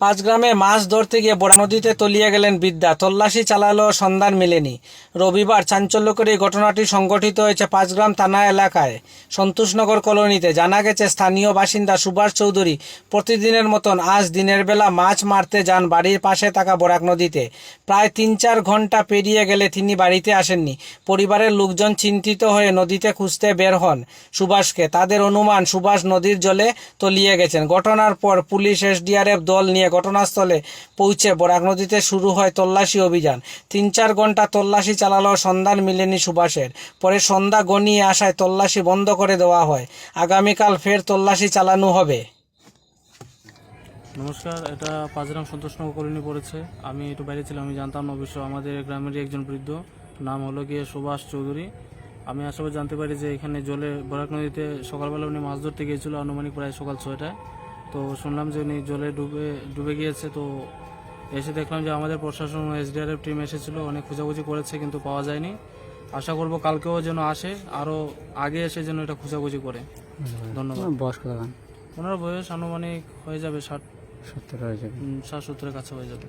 পাঁচ গ্রামে মাছ ধরতে গিয়ে বড়া নদীতে তলিয়ে গেলেন বিদ্যা। তল্লাশি চালালো সন্ধান মেলেনি। রবিবার চাঞ্চল্যকর এই ঘটনাটি সংঘটিত হয়েছে পাঁচগ্রাম থানা এলাকায়। সন্তোষনগর কলোনিতে জানা গেছে, স্থানীয় বাসিন্দা সুভাষ চৌধুরী প্রতিদিনের মতন আজ দিনের বেলা মাছ মারতে যান বাড়ির পাশে থাকা বরাক নদীতে। প্রায় তিন চার ঘণ্টা পেরিয়ে গেলে তিনি বাড়িতে আসেননি। পরিবারের লোকজন চিন্তিত হয়ে নদীতে খুঁজতে বের হন সুভাষকে। তাদের অনুমান, সুভাষ নদীর জলে তলিয়ে গেছেন। ঘটনার পর পুলিশ, এসডিআরএফ দল নিয়ে ঘটনাস্থলে পৌঁছে বরাক নদীতে শুরু হয় তল্লাশি অভিযান। তিন চার ঘণ্টা তল্লাশি চালালো সন্ধান মিলেনি সুভাষের। পরে সন্ধ্যা গনিয়ে আসায় তল্লাশি বন্ধ করে দেওয়া হয়। আগামীকাল ফের তল্লাশি চালানো হবে। নমস্কার, এটা পাঁচগ্রাম সন্তোষনগর কলোনি পড়েছে। আমি একটু বাইরে ছিলাম, আমি জানতাম না অবশ্য আমাদের গ্রামেরই একজন বৃদ্ধ। নাম হলো গিয়ে সুভাষ চৌধুরী। আমি আসলে জানতে পারি যে এখানে জলে বরাক নদীতে সকালবেলা উনি মাছ ধরতে গিয়েছিল, আনুমানিক প্রায় সকাল ছয়টায়। তো শুনলাম যে উনি জলে ডুবে ডুবে গিয়েছে তো এসে দেখলাম যে আমাদের প্রশাসন এসডিআরএফ টিম এসেছিল অনেক খোঁজাখুঁজি করেছে কিন্তু পাওয়া যায়নি। আশা করব কালকেও যেন আসে আরও আগে এসে যেন এটা খোঁজাখুঁজি করে। ধন্যবাদ। বয়স কত গান ওনার বয়স আনুমানিক হয়ে যাবে ষাট সত্তর হয়ে যাবে। ষাট সত্তরের কাছে হয়ে যাবে।